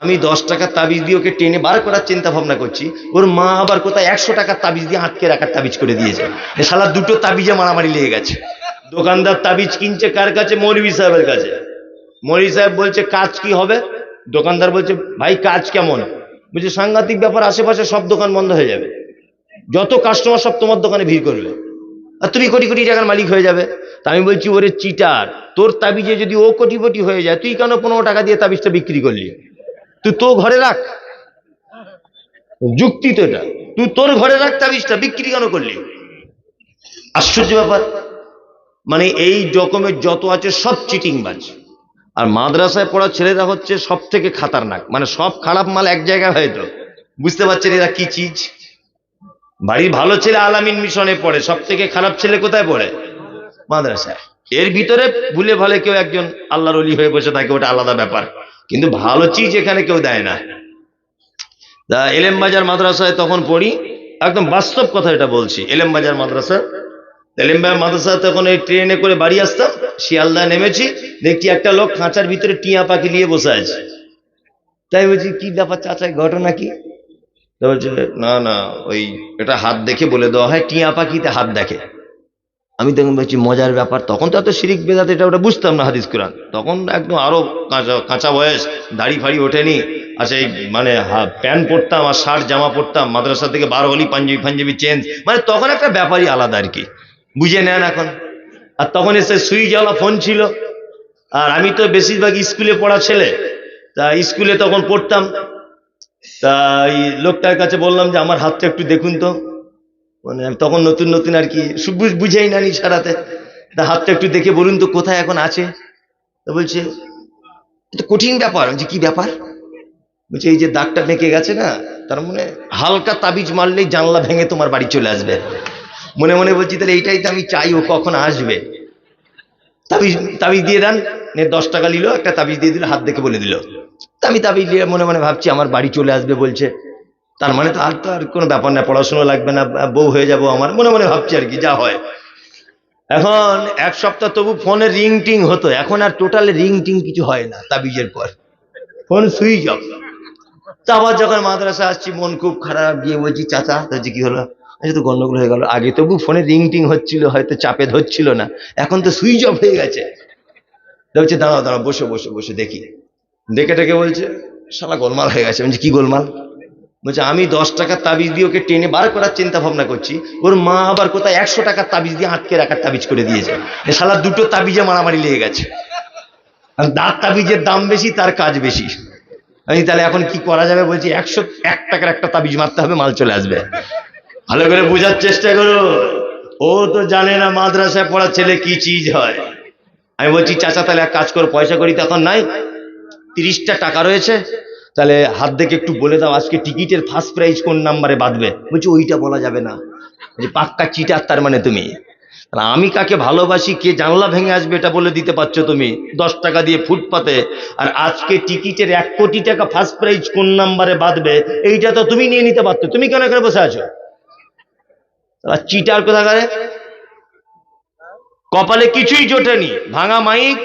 আমি দশ টাকার তাবিজ দিয়ে ওকে টেনে বার করার চিন্তা ভাবনা করছি। ওর মা আবার কোথায় একশো টাকার তাবিজ দিয়ে আটকে রাখার তাবিজ করে দিয়েছে। শালা দুটো তাবিজে মারামারি লেগে গেছে। দোকানদার তাবিজ কিনছে কার কাছে? মৌলভী সাহেবের কাছে। মৌলভী সাহেব বলছে, কাজ কি হবে? দোকানদার বলছে, ভাই, কাজ কেমন? বলছে, সাংঘাতিক ব্যাপার, আশেপাশে সব দোকান বন্ধ হয়ে যাবে। যত কাস্টমার সব তোমার দোকানে ভিড় করবে। আর তুমি কোটি কোটি টাকার মালিক হয়ে যাবে। তা আমি বলছি, ওরে চিটার, তোর তাবিজে যদি ও কোটিপতি হয়ে যায়, তুই কেন পনেরো টাকা দিয়ে তাবিজটা বিক্রি করলি? তুই তো ঘরে রাখ। যুক্তি তো এটা। তুই তোর ঘরে রাখ তাবিজটা বিক্রি কেন করলি? আশ্চর্য ব্যাপার। মানে এই রকমের যত আছে সব চিটিংবাজ। আর মাদ্রাসায় পড়া ছেলেরা হচ্ছে সব থেকে খাতারনাক। মানে সব খারাপ মাল এক জায়গায় হয়তো বুঝতে পারছেন এরা কি চিজ? বাড়ির ভালো ছেলে আলামিন মিশনে পড়ে সব থেকে খারাপ ছেলে কোথায় পড়ে? মাদ্রাসায়। এর ভিতরে ভুলে ভালে কেউ একজন আল্লাহর অলি হয়ে বসে থাকে, ওটা আলাদা ব্যাপার। কিন্তু ভালো চিজ এখানে কেউ দেয় না। এলেম বাজার মাদ্রাসায় তখন পড়ি, একদম বাস্তব কথা এটা বলছি, এলেম বাজার মাদ্রাসা। এলেম বাজার মাদ্রাসা তখন এই ট্রেনে করে বাড়ি আসতাম, শিয়ালদা নেমেছি, দেখছি একটা লোক খাঁচার ভিতরে টিয়া পাখি নিয়ে বসে আছে। তাই বলছি, কি ব্যাপার চাচা ঘটনা কি? বলছে, না না, ওই এটা হাত দেখে বলে দেওয়া হয়, টিয়া পাখিতে হাত দেখে। আমি তখন বলছি, মজার ব্যাপার, তখন তো এত শিরিক বেদাত, এটা ওটা বুঝতাম না হাদিস কোরআন। তখন একদম আরও কাঁচা কাঁচা বয়স, দাড়ি ফাড়ি ওঠেনি। আর সেই মানে প্যান্ট পরতাম আর শার্ট, জামা পরতাম মাদ্রাসা থেকে বার হলি পাঞ্জাবি, ফাঞ্জাবি চেঞ্জ মানে তখন একটা ব্যাপারই আলাদা আর কি। বুঝে নেন এখন। আর তখন এসে সুইচওয়ালা ফোন ছিল। আর আমি তো বেশিরভাগ স্কুলে পড়া ছেলে। তা স্কুলে তখন পড়তাম। তা এই লোকটার কাছে বললাম যে, আমার হাতটা একটু দেখুন তো। মানে আমি তখন নতুন নতুন আর কি বুঝেই না সারাতে। তা হাতটা একটু দেখে বলুন তো কোথায় এখন আছে? তা বলছে এটা কঠিন ব্যাপার। বলছি, কি ব্যাপার? বলছে এই যে দাগটা মেকে গেছে না তার মানে হালকা তাবিজ মারলেই জানলা ভেঙে তোমার বাড়ি চলে আসবে। মনে মনে বলছি তাহলে এইটাই তো আমি চাই ও কখন আসবে। তাবিজ তাবিজ দিয়ে দেন নে দশ টাকা নিল একটা তাবিজ দিয়ে দিল হাত দেখে বলে দিল। তা আমি তাবিজ দিয়ে মনে মনে ভাবছি আমার বাড়ি চলে আসবে বলছে। তার মানে তো আর তো আর কোনো ব্যাপার না, পড়াশোনা লাগবে না, বউ হয়ে যাব আমার, মনে মনে ভাবছি আর কি, যা হয়। এখন এক সপ্তাহ তবু ফোনে রিং টিং হতো, এখন আর টোটাল রিং টিং কিছু হয় না, তাবিজের পর। Phone switch off. তা আবার যখন মাদ্রাসা আসছি, মন খুব খারাপ, গিয়ে বলছি, চাচা বলছি কি হলো? আচ্ছা তো গন্ডগোল হয়ে গেল। আগে তবু ফোনে রিং টিং হচ্ছিল, হয়তো চাপে ধরছিল না, এখন তো সুইচ অফ হয়ে গেছে। বলছে, দাঁড়াও দাঁড়াও, বসে বসে বসে, দেখি। ডেকে ডেকে বলছে, শালা গোলমাল হয়ে গেছে। বলছে, কি গোলমাল? বলছে, আমি দশ টাকার তাবিজ দিয়ে ওকে টেনে বার করার চিন্তা ভাবনা করছি। ওর মা আবার কোথায় একশো টাকার তাবিজ দিয়ে আটকে রাখার তাবিজ করে দিয়েছে। এ শালা দুটো তাবিজে মারামারি লেগে গেছে। দাঁত তাবিজের দাম বেশি, তার কাজ বেশি। আমি তাহলে এখন কি করা যাবে? বলছি, একশো, এক টাকার একটা তাবিজ মারতে হবে, মাল চলে আসবে। ভালো করে বোঝার চেষ্টা করো। ও তো জানে না মাদ্রাসায় পড়া ছেলে কি চিজ হয়। আমি বলছি, চাচা, তাহলে এক কাজ করো, পয়সা করি তখন নাই। তিরিশটা টাকা রয়েছে তাহলে হাত দেখে একটু বলে দাও, আজকে টিকিটের ফার্স্ট প্রাইজ কোন নাম্বারে বাঁধবে? বলছি, ওইটা বলা যাবে না। যে পাক্কা চিটার তার মানে তুমি। আমি কাকে ভালোবাসি, কে জানলা ভেঙে আসবে এটা বলে দিতে পারছ তুমি, দশ টাকা দিয়ে ফুটপাতে। আর আজকে টিকিটের এক কোটি টাকা ফার্স্ট প্রাইজ কোন নাম্বারে বাঁধবে, এইটা তো তুমি নিয়ে নিতে পারতো। তুমি কেন এখানে বসে আছো? চিটার কোথাকারে? কপালে কিছুই জোটেনি, ভাঙা মাইক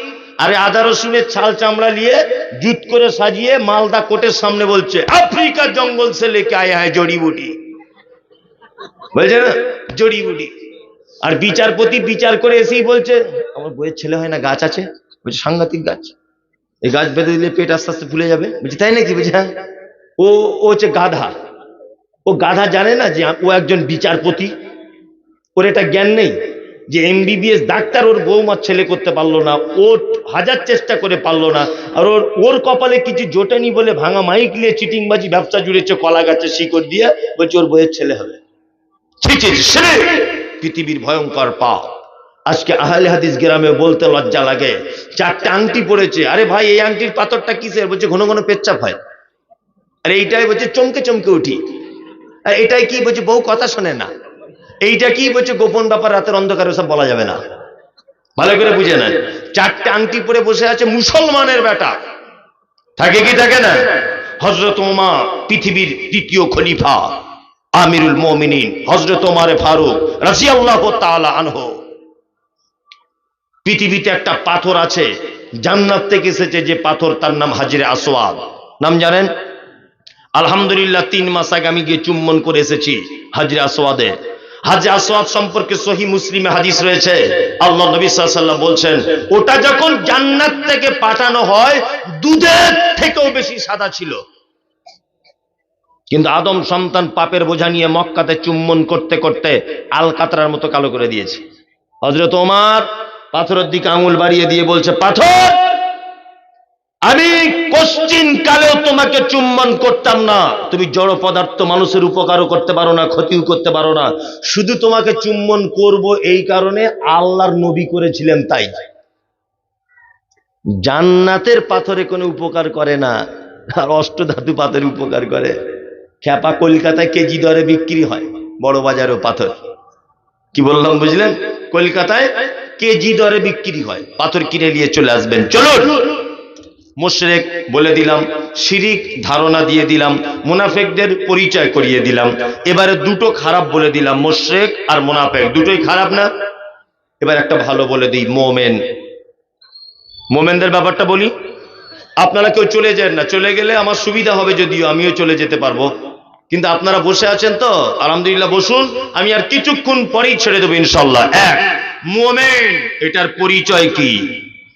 আরে আদা রসুনের ছাল চামড়া নিয়ে জুত করে সাজিয়ে মালদা কোটের সামনে বলছে, আফ্রিকার জঙ্গল সে লেকে আয়া হ্যাঁ জড়িবুটি বলছে না? জড়িবুটি আর বিচারপতি বিচার করে এসেই বলছে, আমার বইয়ের ছেলে হয় না, গাছ আছে। বলছে, সাংঘাতিক গাছ। এই গাছ বেঁধে দিলে পেট আস্তে আস্তে ফুলে যাবে। বলছি, তাই নাকি? বলছে হ্যাঁ। ও ও হচ্ছে গাধা। ও গাধা জানে না যে ও একজন বিচারপতি। ওর এটা জ্ঞান নেই। যে এমবিবিএস ডাক্তার ওর বৌমার ছেলে করতে পারল না, ও হাজার চেষ্টা করে পারল না, আর ওর ওর কপালে কিছু জোটেনি বলে ভাঙা মাইক নিয়ে চিটিংবাজি, ব্যবসা জুড়েছে, কলা গাছের শিকড় দিয়ে, বলছে ওর বইয়ের ছেলে হবে। পৃথিবীর ভয়ঙ্কর পাপ। আজকে আহলে হাদিস গ্রামে বলতে লজ্জা লাগে। চারটে আংটি পড়েছে, আরে ভাই, এই আংটির পাথরটা কিসের? বলছে ঘন ঘন পেচ্ছাপ হয়। আর এইটাই বলছে চমকে চমকে উঠি। আর এটাই কি? বলছে বউ কথা শোনে না। এইটা কি বলছে? গোপন ব্যাপার, রাতের অন্ধকারে সব বলা যাবে না। ভালো করে বুঝে নেন। চারটে আংটি পরে বসে আছে মুসলমানের বেটা। থাকে কি থাকে না? হজরত ওমা পৃথিবীর দ্বিতীয় খলিফা, আমিরুল মোমিনিন হজরত ওমারে ফারুক রাজি আল্লাহ আনহু। পৃথিবীতে একটা পাথর আছে, জান্নাত থেকে এসেছে যে পাথর, তার নাম হাজিরে আসওয়াদ। নাম জানেন? আলহামদুলিল্লাহ, তিন মাস আগে আমি গিয়ে চুম্বন করে এসেছি হাজরে আসওয়াদে। হাজরে আসওয়াদ সম্পর্কে সহি মুসলিমে হাদিস রয়েছে। আল্লাহ নবী সাল্লাম বলছেন, ওটা যখন জান্নাত থেকে পাঠানো হয়, দুধের থেকেও বেশি সাদা ছিল। কিন্তু আদম সন্তান পাপের বোঝা নিয়ে মক্কাতে চুম্বন করতে করতে আলকাতরার মতো কালো করে দিয়েছে। হজরত ওমার পাথরের দিকে আঙুল বাড়িয়ে দিয়ে বলছে, পাথর! আমি কোশ্চিন কালেও তোমাকে চুম্বন করতাম না। তুমি জড় পদার্থ মানুষের উপকারও করতে পারো না, ক্ষতিও করতে পারো না। শুধু তোমাকে চুম্বন করব এই কারণে আল্লাহর নবী করেছিলেন তাই। জান্নাতের পাথরে কোনো উপকার করে না, আর অষ্টধাতু পাথরে উপকার করে। খ্যাপা কলকাতায় কেজি দরে বিক্রি হয়, বড় বাজারও পাথর। কি বললাম, বুঝলেন? কলকাতায় কেজি দরে বিক্রি হয়, পাথর কিনে নিয়ে চলে আসবেন। চলুন! মোশরেক বলে দিলাম, শিরিক ধারণা দিয়ে দিলাম, মুনাফেকদের পরিচয় করিয়ে দিলাম। এবারে দুটো খারাপ বলে দিলাম, মোশরেক আর মুনাফেক। দুটোই খারাপ না? এবার একটা ভালো বলে দিই, মোমেন। মোমেনদের ব্যাপারটা বলি। আপনারা কেউ চলে যান না, চলে গেলে আমার সুবিধা হবে যদিও, আমিও চলে যেতে পারব। কিন্তু আপনারা বসে আছেন তো? আলহামদুলিল্লাহ, বসুন। আমি আর কিছুক্ষণ পরেই ছেড়ে দেবো ইনশাল্লাহ। এক, মোমেন, এটার পরিচয় কি?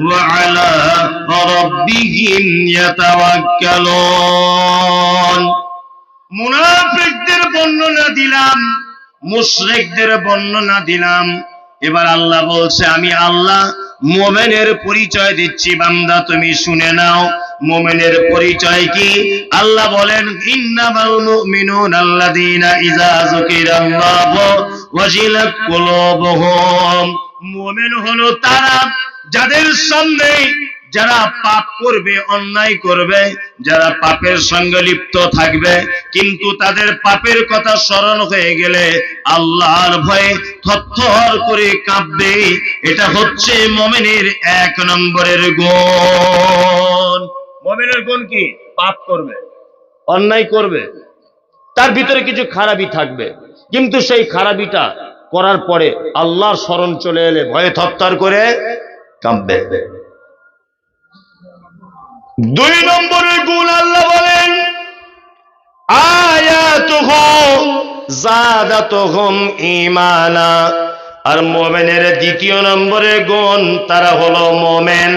وعلى ربهم يتوكلون মুনাফিকদের বর্ণনা দিলাম মুশরিকদের বর্ণনা দিলাম এবার আল্লাহ বলছে আমি আল্লাহ মোমেনের পরিচয় দিচ্ছি বান্দা তুমি শুনে নাও মোমেনের পরিচয় কি আল্লাহ বলেন ইন্নামাল মুমিনুন আল্লাযীনা ইযা যুকিরাল্লাহু ওয়াজিলাত কুলুবুহুম মুমিন হলো তারা যাদের সামনে যারা পাপ করবে, অন্যায় করবে, যারা পাপের সঙ্গে লিপ্ত থাকবে, কিন্তু তাদের পাপের কথা স্মরণ হয়ে গেলে আল্লাহর ভয়ে থরথর করে কাঁপবে। এটা হচ্ছে মমেনের এক নম্বরের গুণ। মমেনের গুণ কি? পাপ করবে, অন্যায় করবে, তার ভিতরে কিছু খারাপই থাকবে। কিন্তু সেই খারাপিটা করার পরে আল্লাহর স্মরণ চলে এলে ভয়ে থরথর করে কাঁপবে দুই নম্বরের গুণ আল্লাহ বলেন আর মোমেনের দ্বিতীয় নম্বরের গুণ, তারা হলো মোমেন,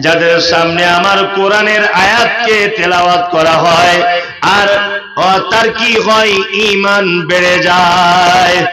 যাদের সামনে আমার কোরআনের আয়াতকে তেলাওয়াত করা হয়। আর তার কি হয়? ইমান বেড়ে যায়।